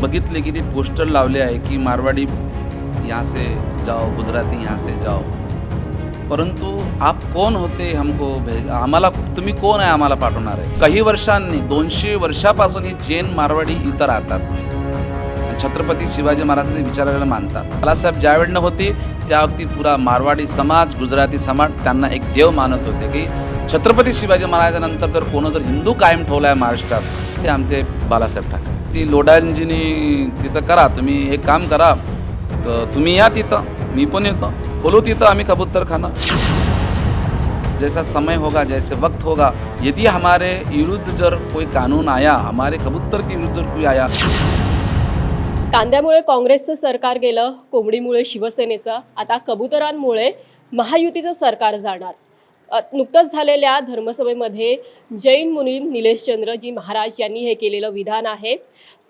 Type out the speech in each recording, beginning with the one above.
बघितले की ते पोस्टर लावले आहे की मारवाडी यहाँ से जाओ गुजराती यहाँ से जाओ. परंतु आप कोण होते हमको भेज आम्हाला तुम्ही कोण आहे आम्हाला पाठवणार आहे? काही वर्षांनी दोनशे वर्षापासून ही जैन मारवाडी इथं राहतात. छत्रपती शिवाजी महाराजांचे विचारायला मानतात. बालासाहेब ज्यावेळेनं होती होते त्या वक्ती पुरा मारवाडी समाज गुजराती समाज त्यांना एक देव मानत होते की छत्रपती शिवाजी महाराजांनंतर जर कोण जर हिंदू कायम ठेवला आहे महाराष्ट्रात ते आमचे बालासाहेब ठाकरे. ती लोडांजिनी तिथं करा तुम्ही एक काम करा तुम्ही या तिथं मी पण येतो. बोलू तिथं आम्ही कबूतर खाना जैसा समय होगा जैसे वक्त होगा यदि हमारे विरुद्ध जर कोई कानून आया हमारे कबूतर के विरुद्ध कोई आया। कांद्यामुळे काँग्रेसचं सरकार गेलं कोंबडीमुळे शिवसेनेचं आता कबुतरांमुळे महायुतीचं सरकार जाणार. नुकतंच झालेल्या धर्मसभेमध्ये जैन मुनी निलेशचंद्रजी महाराज यांनी हे केलेलं विधान आहे.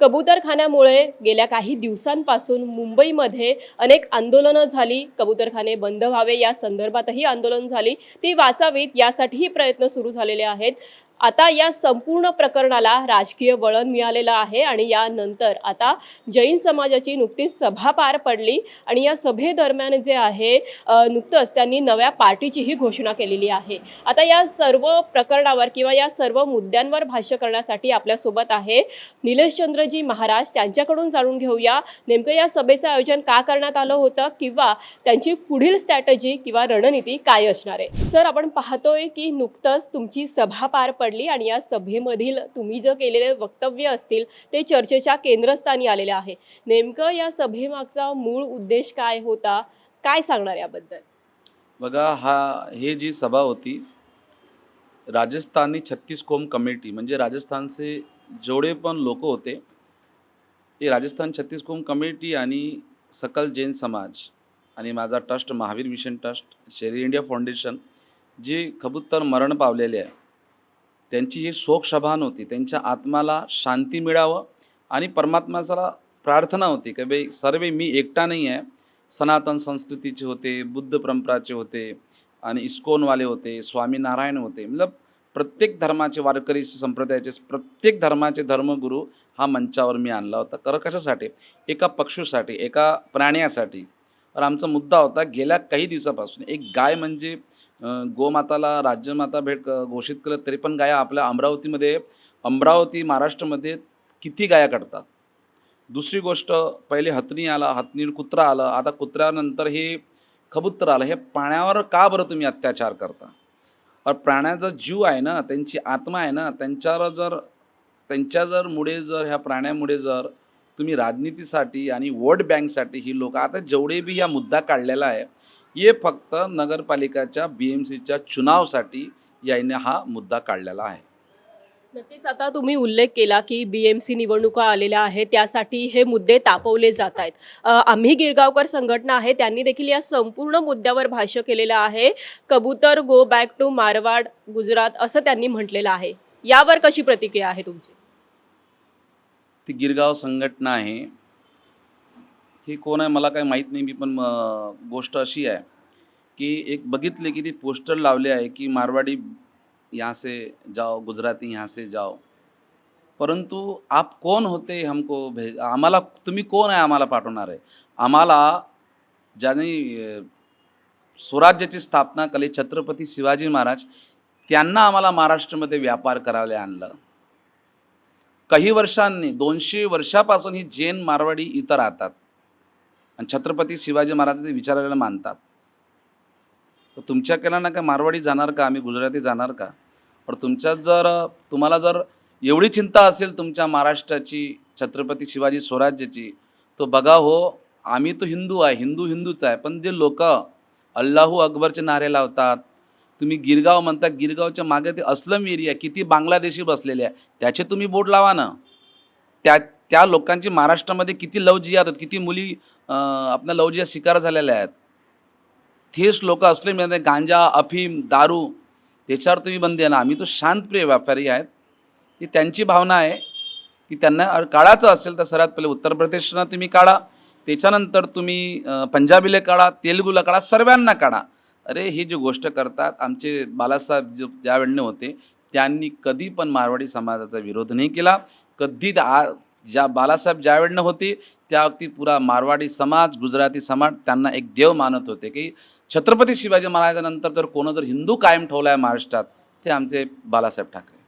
कबूतरखान्यामुळे गेल्या काही दिवसांपासून मुंबईमध्ये अनेक आंदोलनं झाली. कबूतरखाने बंद व्हावे या संदर्भातही आंदोलन झाली. ती वाचावीत यासाठीही प्रयत्न सुरू झालेले आहेत. आता या संपूर्ण प्रकरणाला राजकीय वळण मिळालेलं आहे आणि यानंतर आता जैन समाजाची नुकतीच सभा पार पडली आणि या सभेदरम्यान जे आहे नुकतंच त्यांनी नव्या पार्टीचीही घोषणा केलेली आहे. आता या सर्व प्रकरणावर किंवा या सर्व मुद्द्यांवर भाष्य करण्यासाठी आपल्यासोबत आहे निलेशचंद्रजी महाराज. त्यांच्याकडून जाणून घेऊया नेमकं या सभेचं आयोजन का करण्यात आलं होतं किंवा त्यांची पुढील स्ट्रॅटजी किंवा रणनीती काय असणार आहे? सर आपण पाहतोय की नुकतंच तुमची सभा पार पडली. आणि या सभेमधील तुम्ही जे केलेले वक्तव्य असतील ते चर्चेच्या केंद्रस्थानी आलेले आहे. नेमकं या सभेमागचा मूळ उद्देश काय होता? काय सांगणार याबद्दल? बघा हा हे जी सभा होती राजस्थानी छत्तीस कोम कमिटी म्हणजे राजस्थानचे जेवढे पण लोक होते हे राजस्थान छत्तीस कोम कमिटी आणि सकल जैन समाज आणि माझा trust Mahavir mission trust Sheri India foundation जे कबूतर मरण पावलेले आहे त्यांची जी शोकसभान होती त्यांच्या आत्माला शांती मिळावं आणि परमात्माला प्रार्थना होती की बाई सर्व मी एकटा नाही आहे. सनातन संस्कृतीचे होते बुद्ध परंपराचे होते आणि इस्कोनवाले होते स्वामीनारायण होते. मतलब प्रत्येक धर्माचे वारकरी संप्रदायाचे प्रत्येक धर्माचे धर्मगुरू हा मंचावर मी आणला होता. कर कशासाठी? एका पक्षूसाठी एका प्राण्यासाठी. तर आमचा मुद्दा होता गेल्या काही दिवसापासून एक गाय म्हणजे गोमाताला राज्यमाता भेट घोषित केलं तरी पण गाया आपल्या अमरावतीमध्ये अमरावती महाराष्ट्रामध्ये किती गाया काढतात दुसरी गोष्ट पहिले हत्नी आला हत्नी कुत्रा आलं आता कुत्र्यानंतर हे खबुत्तर आलं हे पाण्यावर का बरं तुम्ही अत्याचार करता? और प्राण्याचा जीव आहे ना त्यांची आत्मा आहे ना त्यांच्यावर जर त्यांच्या जर मुळे जर ह्या प्राण्यामुळे जर तुम्ही राजनीतीसाठी आणि वोट बँकसाठी ही लोक आता जेवढे बी या मुद्दा काढलेला आहे हे फक्त नगरपालिकाच्या बी एम सीच्या चुनावसाठी याने हा मुद्दा काढलेला आहे. नक्कीच आता तुम्ही उल्लेख केला की बी एम सी निवडणुका आलेल्या आहेत त्यासाठी हे मुद्दे तापवले जात आहेत. आम्ही गिरगावकर संघटना आहे त्यांनी देखील या संपूर्ण मुद्द्यावर भाष्य केलेलं आहे. कबूतर go back to Marwad Gujarat असं त्यांनी म्हटलेलं आहे. यावर कशी प्रतिक्रिया आहे तुमची? ती गिरगाव संघटना आहे. ती कोण आहे मला काही माहीत नाही. मी पण गोष्ट अशी आहे की एक बघितले की ती पोस्टर लावले आहे की मारवाडी यहाँ से जाओ गुजराती यहाँ से जाओ. परंतु आप कोण होते हमको भेज आम्हाला तुम्ही कोण आहे आम्हाला पाठवणार आहे? आम्हाला ज्यांनी स्वराज्याची स्थापना केली छत्रपती शिवाजी महाराज त्यांना आम्हाला महाराष्ट्रामध्ये व्यापार करायला आणलं. काही वर्षांनी दोनशे वर्षापासून ही जैन मारवाडी इथं राहतात. आणि छत्रपती शिवाजी महाराजांचे विचारायला मानतात. तर तुमच्या केला ना का मारवाडी जाणार का? आम्ही गुजराती जाणार का? पण तुमच्यात जर तुम्हाला जर एवढी चिंता असेल तुमच्या महाराष्ट्राची छत्रपती शिवाजी स्वराज्याची तो बघा हो आम्ही तो हिंदू आहे हिंदू हिंदूच आहे पण जे लोक अल्लाहू अकबरचे नारे लावतात तुम्ही गिरगाव म्हणता गिरगावच्या मागे ते अस्लम एरिया किती बांगलादेशी बसलेले आहे त्याचे तुम्ही बोट लावा ना. त्या त्या लोकांची महाराष्ट्रामध्ये किती लवजियात आहेत किती मुली आपल्या लवजिया शिकार झालेल्या आहेत. तेच लोक असले म्हणजे गांजा अफीम दारू त्याच्यावर तुम्ही बंदी आहे ना. आम्ही तो शांतप्रिय व्यापारी आहेत. ती त्यांची भावना आहे की त्यांना काढायचं असेल तर सर्वात पहिले उत्तर प्रदेशला तुम्ही काढा. त्याच्यानंतर तुम्ही पंजाबीला काढा तेलुगूला काढा सर्वांना काढा. अरे ही जी गोष्ट करतात आमचे बालासाहेब जो ज्या वेळेने होते त्यांनी कधी पण मारवाडी समाजाचा विरोध नाही केला. कधी आ ज्या बालासाहेब ज्यावेळेनं होते त्या अगदी पुरा मारवाडी समाज गुजराती समाज त्यांना एक देव मानत होते की छत्रपती शिवाजी महाराजानंतर जर कोणं जर हिंदू कायम ठेवला आहे महाराष्ट्रात ते आमचे बालासाहेब ठाकरे.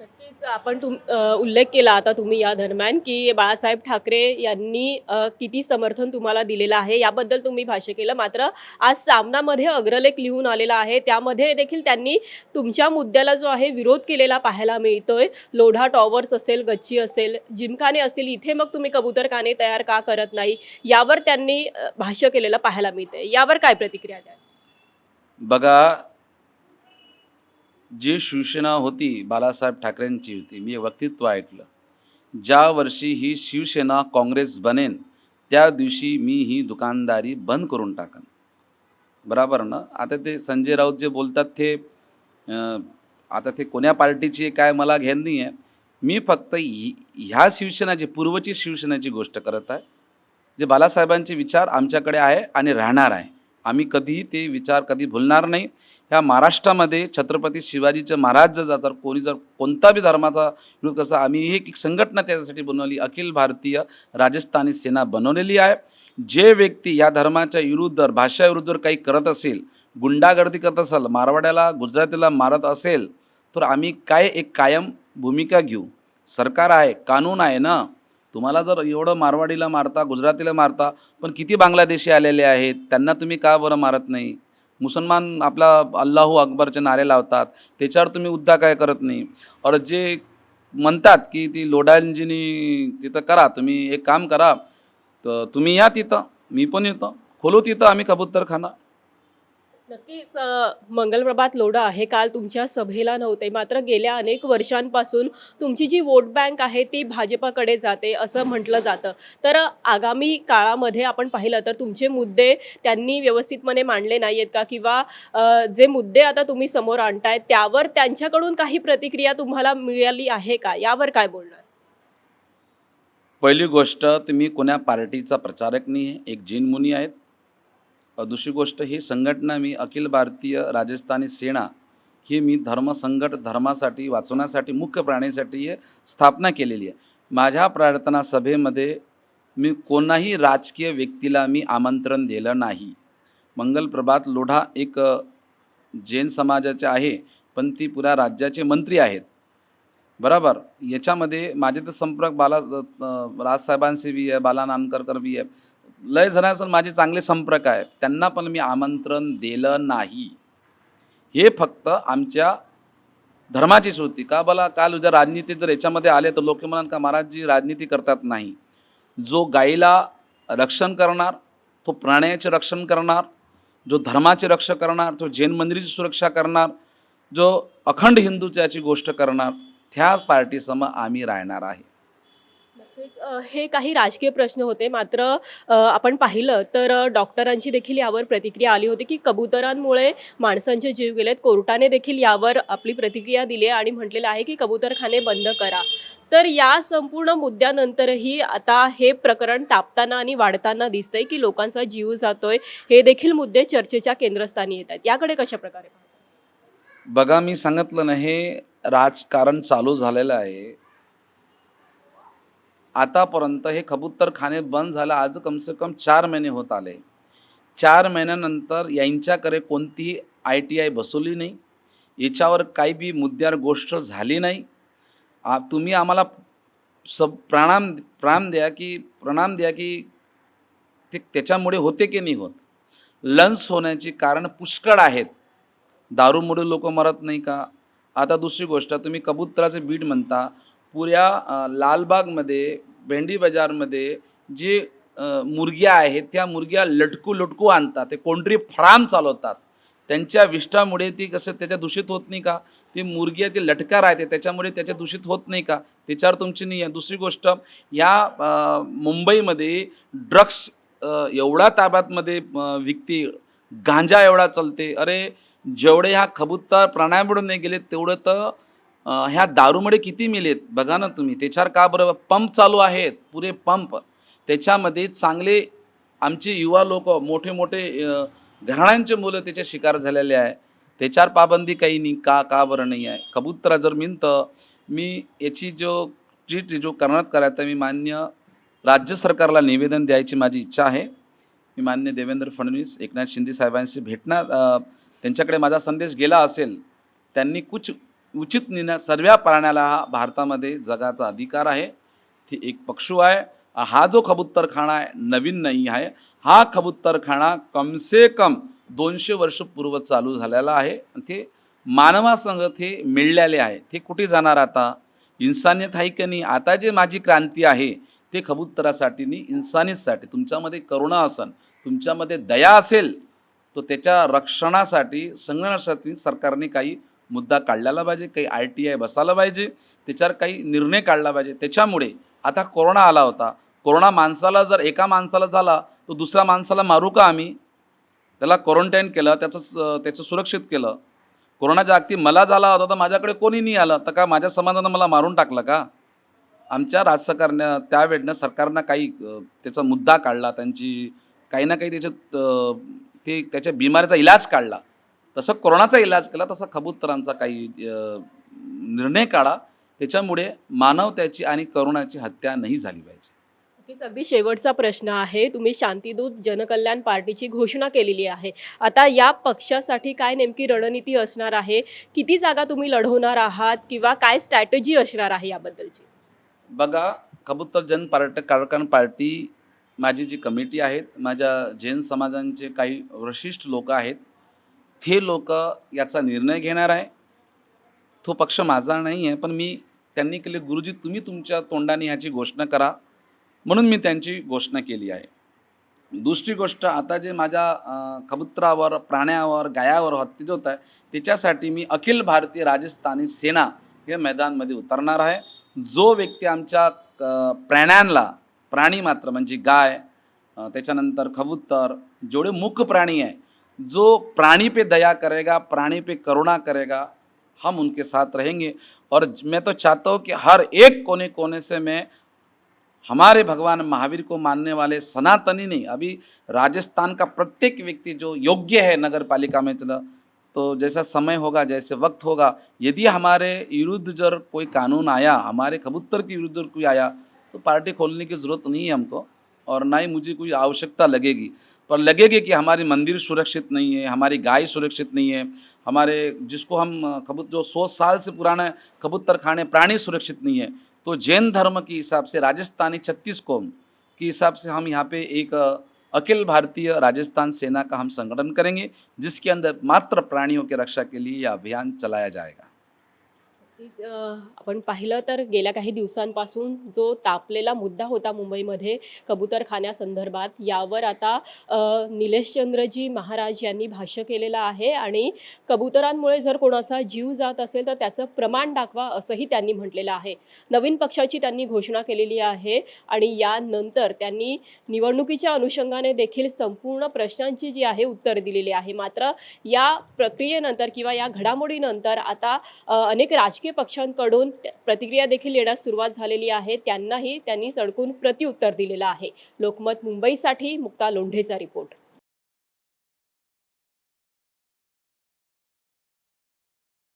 नक्कीच. आपण तुम उल्लेख केला आता तुम्ही या दरम्यान की बाळासाहेब ठाकरे यांनी किती समर्थन तुम्हाला दिलेलं आहे याबद्दल तुम्ही भाष्य केलं. मात्र आज सामनामध्ये अग्रलेख लिहून आलेला आहे. त्यामध्ये देखील त्यांनी तुमच्या मुद्द्याला जो आहे विरोध केलेला पाहायला मिळतोय. लोढा टॉवर्स असेल गच्ची असेल जिमखाने असेल इथे मग तुम्ही कबूतरखाने तयार का करत नाही यावर त्यांनी भाष्य केलेलं पाहायला मिळतंय. यावर काय प्रतिक्रिया द्या बघा जी शिवसेना होती बाळासाहेब ठाकरेंची होती मी वक्तित्व ऐकलं. ज्या वर्षी ही शिवसेना काँग्रेस बनेन त्या दिवशी मी ही दुकानदारी बंद करून टाकन. बराबर ना? आता ते संजय राऊत जे बोलतात ते आता ते कोण्या पार्टीची काय मला घेण नाही आहे मी फक्त ही ह्या शिवसेनाची पूर्वची शिवसेनेची गोष्ट करत आहे. जे बालासाहेबांचे विचार आमच्याकडे आहे आणि राहणार आहे. आम्ही कधीही ते विचार कधी भुलणार नाही. ह्या महाराष्ट्रामध्ये छत्रपती शिवाजीचं महाराज जर जर कोणी जर कोणता बी धर्माचा विरोध कसा आम्ही ही एक संघटना त्याच्यासाठी बनवली अखिल भारतीय राजस्थानी सेना बनवलेली आहे. जे व्यक्ती या धर्माच्या विरुद्ध भाषाविरुद्ध जर काही करत असेल गुंडागर्दी करत असेल मारवाड्याला गुजरातीला मारत असेल तर आम्ही काय एक कायम भूमिका घेऊ? सरकार आहे कानून आहे ना? तुम्हाला जर एवढं मारवाडीला मारता गुजरातीला मारता पण किती बांगलादेशी आलेले आहेत त्यांना तुम्ही का बरं मारत नाही? मुसलमान आपला अल्लाहू अकबरचे नारे लावतात त्याच्यावर तुम्ही उद्दा काय करत नाही? और जे म्हणतात की ती लोडांजीनी तिथं करा तुम्ही एक काम करा तर तुम्ही या तिथं मी पण येतो खोलू तिथं आम्ही कबूतरखाना. नक्कीच मंगलप्रभात लोढा आहे. काल तुमच्या सभेला नव्हते. मात्र गेल्या अनेक वर्षांपासून तुमची जी वोट बँक आहे ती भाजपाकडे जाते असं म्हटलं जातं. तर आगामी काळामध्ये आपण पाहिलं तर तुमचे मुद्दे त्यांनी व्यवस्थितपणे मांडले नाही आहेत का? किंवा जे मुद्दे आता तुम्ही समोर आणताय त्यावर त्यांच्याकडून काही प्रतिक्रिया तुम्हाला मिळाली आहे का? यावर काय बोलणार? पहिली गोष्ट तुम्ही कोण्या पार्टीचा प्रचारक नाही आहे एक जीन मुनी आहेत. दुसरी गोष्ट ही संघटना मी अखिल भारतीय राजस्थानी सेना ही मी धर्मसंघट धर्मासाठी वाचवण्यासाठी मुख्य प्राणीसाठी स्थापना केलेली आहे. माझ्या प्रार्थना सभेमध्ये मी कोणाही राजकीय व्यक्तीला मी आमंत्रण दिलं नाही. मंगलप्रभात लोढा एक जैन समाजाचे आहे पण ती पुऱ्या राज्याचे मंत्री आहेत. बरोबर? याच्यामध्ये माझे तर संपर्क बाला राजसाहेबांशी बी आहे बाला नानकरकर बी आहे. लय जणांसह माझे चांगले संपर्क आहे त्यांना पण मी आमंत्रण दिलं नाही. हे फक्त आमच्या धर्माचीच होती. का बला? काल जर राजनीती जर याच्यामध्ये आले तर लोक म्हणाल का महाराजजी राजनीती करतात नाही. जो गाईला रक्षण करणार तो प्राण्याचे रक्षण करणार जो धर्माचे रक्षण करणार तो जैन मंदिराची सुरक्षा करणार जो अखंड हिंदूच्याची गोष्ट करणार त्या पार्टीसमोर आम्ही राहणार आहे. हे काही राजकीय प्रश्न होते. मात्र आपण पाहिलं तर डॉक्टरांची देखील यावर प्रतिक्रिया आली होती की कबुतरांमुळे माणसांचे जीव गेलेत. कोर्टाने देखील यावर आपली प्रतिक्रिया दिली आहे आणि म्हटलेलं आहे की कबुतरखाने बंद करा. तर या संपूर्ण मुद्द्यानंतरही आता हे प्रकरण तापताना आणि वाढताना दिसतंय की लोकांचा जीव जातोय. हे देखील मुद्दे चर्चेच्या केंद्रस्थानी येत आहेत. याकडे कशा प्रकारे बघा मी सांगितलं ना हे राजकारण चालू झालेलं आहे. आतापर्यंत हे कबूतरखाने बंद झालं. आज कमसे कम चार महिने होत आले. चार महिन्यानंतर यांच्याकडे कोणतीही आय टी आय बसवली नाही. याच्यावर काही बी मुद्द्यावर गोष्ट झाली नाही. आ तुम्ही आम्हाला सब प्रणाम प्राम द्या की प्रणाम द्या की ते त्याच्यामुळे होते की नाही होत? लंच होण्याची कारण पुष्कळ आहेत. दारूमुळे लोक मरत नाही का? आता दुसरी गोष्ट तुम्ही कबूतराचे बीट म्हणता. पुऱ्या लालबागमध्ये भेंडी बाजारमध्ये जे मुर्ग्या आहेत त्या मुर्ग्या लटकू लटकू आणतात. ते कोणतरी फार्म चालवतात. त्यांच्या विष्ठामुळे ती कसं त्याच्या दूषित होत नाही का? ती मुर्गी जे लटका राहते त्याच्यामुळे त्याच्या दूषित होत नाही का? त्याच्यावर तुमची नाही आहे. दुसरी गोष्ट या मुंबईमध्ये ड्रग्स एवढा ताब्यातमध्ये विकते गांजा एवढा चालते. अरे जेवढे ह्या कबूतर प्राण्यामुळे नाही गेले तेवढं तर ह्या दारूमुळे किती मिलेत बघा ना तुम्ही. त्याच्यावर का बरं पंप चालू आहेत? पुरे पंप. त्याच्यामध्ये चांगले आमचे युवा लोक मोठे मोठे घराण्यांचे मुलं त्याचे शिकार झालेले आहे. त्याच्यावर पाबंदी काही नाही. का का बरं नाही आहे? कबूतरा जर मिनत मी याची जो ट्रीट जो करण्यात करायचं मी मान्य राज्य सरकारला निवेदन द्यायची माझी इच्छा आहे. मी मान्य देवेंद्र फडणवीस एकनाथ शिंदे साहेबांशी भेटणार त्यांच्याकडे माझा संदेश गेला असेल त्यांनी कुछ उचित निर्णय सर्व प्राण्याला हा भारतामध्ये जगाचा अधिकार आहे. ती एक पक्षू आहे. हा जो कबूतरखाना आहे नवीन नाही आहे. हा कबूतरखाना कमसे कम दोनशे वर्ष पूर्व चालू झालेला आहे. ते मानवासंग ते मिळलेले आहे. ते कुठे जाणार आता? इन्सानियत आहे की नाही? आता जे माझी क्रांती आहे ते कबुतरासाठी नाही इन्सानीसाठी तुमच्यामध्ये करुणा असन तुमच्यामध्ये दया असेल तो त्याच्या रक्षणासाठी संरक्षणासाठी सरकारने काही मुद्दा काढलेला पाहिजे काही आर टी आय बसायला पाहिजे त्याच्यावर काही निर्णय काढला पाहिजे. त्याच्यामुळे आता कोरोना आला होता. कोरोना माणसाला जर एका माणसाला झाला तर दुसऱ्या माणसाला मारू का आम्ही? त्याला क्वारंटाईन केलं त्याचं स- त्याचं सुरक्षित केलं. कोरोनाच्या अगदी मला झाला होता तर माझ्याकडे कोणी नाही आलं तर का माझ्या समाजानं मला मारून टाकलं का? आमच्या राजकारण्या त्यावेळेनं सरकारनं काही त्याचा मुद्दा काढला त्यांची काही ना काही त्याच्यात ते त्याच्या बिमारीचा इलाज काढला. तसं कोरोनाचा इलाज केला तसा कबूतरांचा काही निर्णय काढा. त्याच्यामुळे मानवतेची आणि करुणाची हत्या नाही झाली पाहिजे. नक्कीच अगदी शेवटचा प्रश्न आहे. तुम्ही शांतिदूत जनकल्याण पार्टीची घोषणा केलेली आहे. आता या पक्षासाठी काय नेमकी रणनीती असणार आहे? किती जागा तुम्ही लढवणार आहात? किंवा काय स्ट्रॅटेजी असणार आहे याबद्दलची? बघा कबूतर जन पर्यटक कार्यक्रम पार्टी माझी जी कमिटी आहेत माझ्या जैन समाजांचे काही विशिष्ट लोक आहेत हे लोक याचा निर्णय घेणार आहे. तो पक्ष माझा नाही आहे पण मी त्यांनी केले. गुरुजी तुम्ही तुमच्या तोंडाने ह्याची घोषणा करा. म्हणून मी त्यांची घोषणा केली आहे. दुसरी गोष्ट आता जे माझ्या कबुतरावर प्राण्यावर गायावर हत्ती होत आहे त्याच्यासाठी मी अखिल भारतीय राजस्थानी सेना हे मैदानमध्ये उतरणार आहे. जो व्यक्ती आमच्या अ, प्राण्यांना प्राणी मात्र म्हणजे गाय त्याच्यानंतर कबूतर जेवढे मुख प्राणी आहे जो प्राणी पे दया करेगा, प्राणी पे करुणा करेगा, हम उनके साथ रहेंगे। और मैं तो चाहता हूँ कि हर एक कोने कोने से मैं हमारे भगवान महावीर को मानने वाले सनातनी नहीं, अभी राजस्थान का प्रत्येक व्यक्ति जो योग्य है नगर पालिका में चला तो जैसा समय होगा, जैसे वक्त होगा, यदि हमारे विरुद्ध जर कोई कानून आया, हमारे कबूतर के विरुद्ध कोई आया तो पार्टी खोलने की ज़रूरत नहीं है हमको। और ना ही मुझे कोई आवश्यकता लगेगी। पर लगेगी कि हमारी मंदिर सुरक्षित नहीं है, हमारी गाय सुरक्षित नहीं है, हमारे जिसको हम कबूत, जो सौ साल से पुराना कबूतर खाने प्राणी सुरक्षित नहीं है तो जैन धर्म के हिसाब से, राजस्थानी छत्तीस कौम के हिसाब से हम यहाँ पे एक अखिल भारतीय राजस्थान सेना का हम संगठन करेंगे, जिसके अंदर मात्र प्राणियों की रक्षा के लिए यह अभियान चलाया जाएगा। नक्कीच, आपण पाहिलं तर गेल्या काही दिवसांपासून जो तापलेला मुद्दा होता मुंबईमध्ये कबूतरखान्यासंदर्भात यावर आता निलेशचंद्रजी महाराज यांनी भाष्य केलेलं आहे आणि कबुतरांमुळे जर कोणाचा जीव जात असेल तर त्याचं प्रमाण दाखवा असंही त्यांनी म्हटलेलं आहे. नवीन पक्षाची त्यांनी घोषणा केलेली आहे आणि यानंतर त्यांनी निवडणुकीच्या अनुषंगाने देखील संपूर्ण प्रश्नांची जी आहे उत्तर दिलेली आहे. मात्र या प्रक्रियेनंतर किंवा या घडामोडीनंतर आता अनेक राजकीय पक्षांकडून प्रतिक्रिया देखील येण्यास सुरुवात झालेली आहे. त्यांनाही त्यांनी सडकून प्रत्युत्तर दिलेलं आहे. लोकमत मुंबईसाठी मुक्ता लोंढेचा रिपोर्ट.